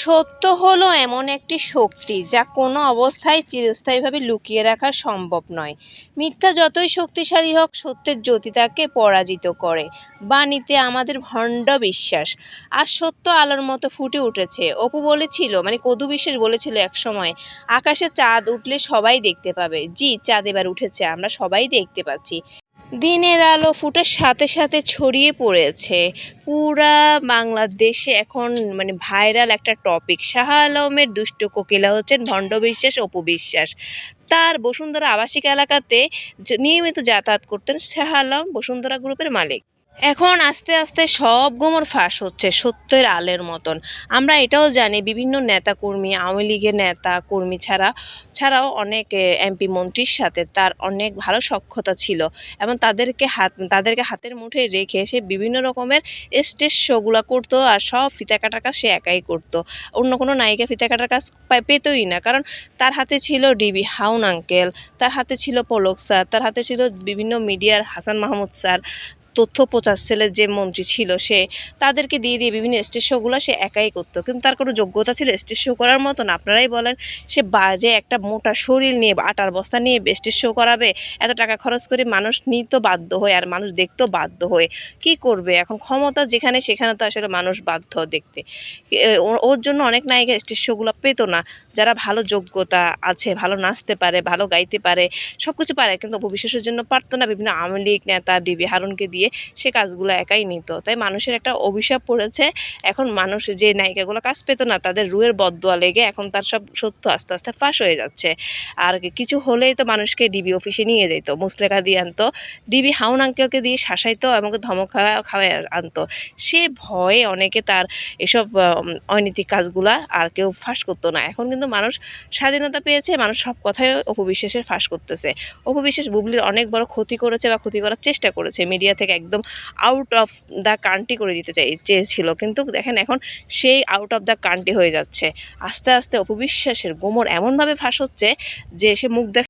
সত্য হলো এমন একটি শক্তি যা কোনো অবস্থায় চিরস্থায়ীভাবে লুকিয়ে রাখা সম্ভব নয়। মিথ্যা যতই শক্তিশালী হোক, সত্যের জ্যোতি তাকে পরাজিত করে। বাণীতে আমাদের ভণ্ড বিশ্বাস। আর সত্য আলোর মতো ফুটে উঠেছে। অপু বলেছিল মানে কদু বিশ্বাস বলেছিল এক সময়, আকাশে চাঁদ উঠলে সবাই দেখতে পাবে। জি, চাঁদ এবার উঠেছে, আমরা সবাই দেখতে পাচ্ছি। দিনের আলো ফুটার সাথে সাথে ছড়িয়ে পড়েছে। পুরা বাংলাদেশে এখন মানে ভাইরাল একটা টপিক। শাহ আলমের দুষ্ট কোকিলা হচ্ছেন ভণ্ড বিশ্বাস, অপু বিশ্বাস। তার বসুন্ধরা আবাসিক এলাকাতে নিয়মিত যাতায়াত করতেন শাহ আলম বসুন্ধরা গ্রুপের মালিক। এখন আস্তে আস্তে সব গোমর ফাঁস হচ্ছে সত্যের আলের মতন। আমরা এটাও জানি, বিভিন্ন নেতাকর্মী, আওয়ামী লীগের নেতা কর্মী ছাড়া, ছাড়াও অনেক এমপি মন্ত্রীর সাথে তার অনেক ভালো সক্ষতা ছিল এবং তাদেরকে হাত, তাদেরকে হাতের মুঠে রেখে সে বিভিন্ন রকমের স্টেজ শোগুলো করতো আর সব ফিতা কাটার কাজ সে একাই করতো। অন্য কোনো নায়িকা ফিতা কাটার কাজ পেতোই না, কারণ তার হাতে ছিল ডিবি হাউন আঙ্কেল, তার হাতে ছিল পলক স্যার, তার হাতে ছিল বিভিন্ন মিডিয়ার হাসান মাহমুদ স্যার তথ্য প্রচার সেলের যে মন্ত্রী ছিল সে, তাদেরকে দিয়ে দিয়ে বিভিন্ন স্টেজ শোগুলো সে একাই করতো। কিন্তু তার কোনো যোগ্যতা ছিল স্টেজ শো করার মতন, আপনারাই বলেন, সে বাজে একটা মোটা শরীর নিয়ে, আটার বস্তা নিয়ে স্টেজ শো করাবে, এত টাকা খরচ করে মানুষ নিতে বাধ্য হয়ে আর মানুষ দেখতেও বাধ্য হয়ে। কি করবে? এখন ক্ষমতা যেখানে, সেখানে তো আসলে মানুষ বাধ্য দেখতে। ওর জন্য অনেক নায়িকা স্টেজ শোগুলো পেতো না। যারা ভালো যোগ্যতা আছে, ভালো নাচতে পারে, ভালো গাইতে পারে সব কিছু পারে, কিন্তু ভবিষ্যতের জন্য পারতো না। বিভিন্ন আওয়ামী লীগ নেতা ডিবি হারুনকে দিয়ে সে কাজগুলো একাই নিত। তাই মানুষের একটা অভিশাপ পড়েছে। এখন মানুষ যে নায়িকাগুলো কাজ পেতো না, তাদের রুয়ের বদদোয়া লেগে এখন তার সব সত্য আস্তে আস্তে ফাঁস হয়ে যাচ্ছে। আর কিছু হলেই তো মানুষকে ডিবি অফিসে নিয়ে যেত। মুসলেখা দিয়ে আনতো ডিবি হাউন আঙ্কেলকে দিয়ে শাসাইতো এবং ধমক খাওয়া খাওয়াই আনতো। সে ভয়ে অনেকে তার এসব অনৈতিক কাজগুলা আর কেউ ফাঁস করতো না। এখন কিন্তু মানুষ স্বাধীনতা পেয়েছে, মানুষ সব কথায় অপবিশ্বাসের ফাঁস করতেছে। অপবিশ্বাস, বুবলির অনেক বড় ক্ষতি করেছে বা ক্ষতি করার চেষ্টা করেছে। মিডিয়া থেকে একদম আউট অফ দ্য কান্ট্রি করে দিতে চাই, চেয়েছিল। কিন্তু দেখেন এখন সেই আউট অফ দ্য কান্ট্রি হয়ে যাচ্ছে। আস্তে আস্তে অপবিশ্বাসের গোমর এমনভাবে ফাঁস হচ্ছে যে সে মুখ দেখ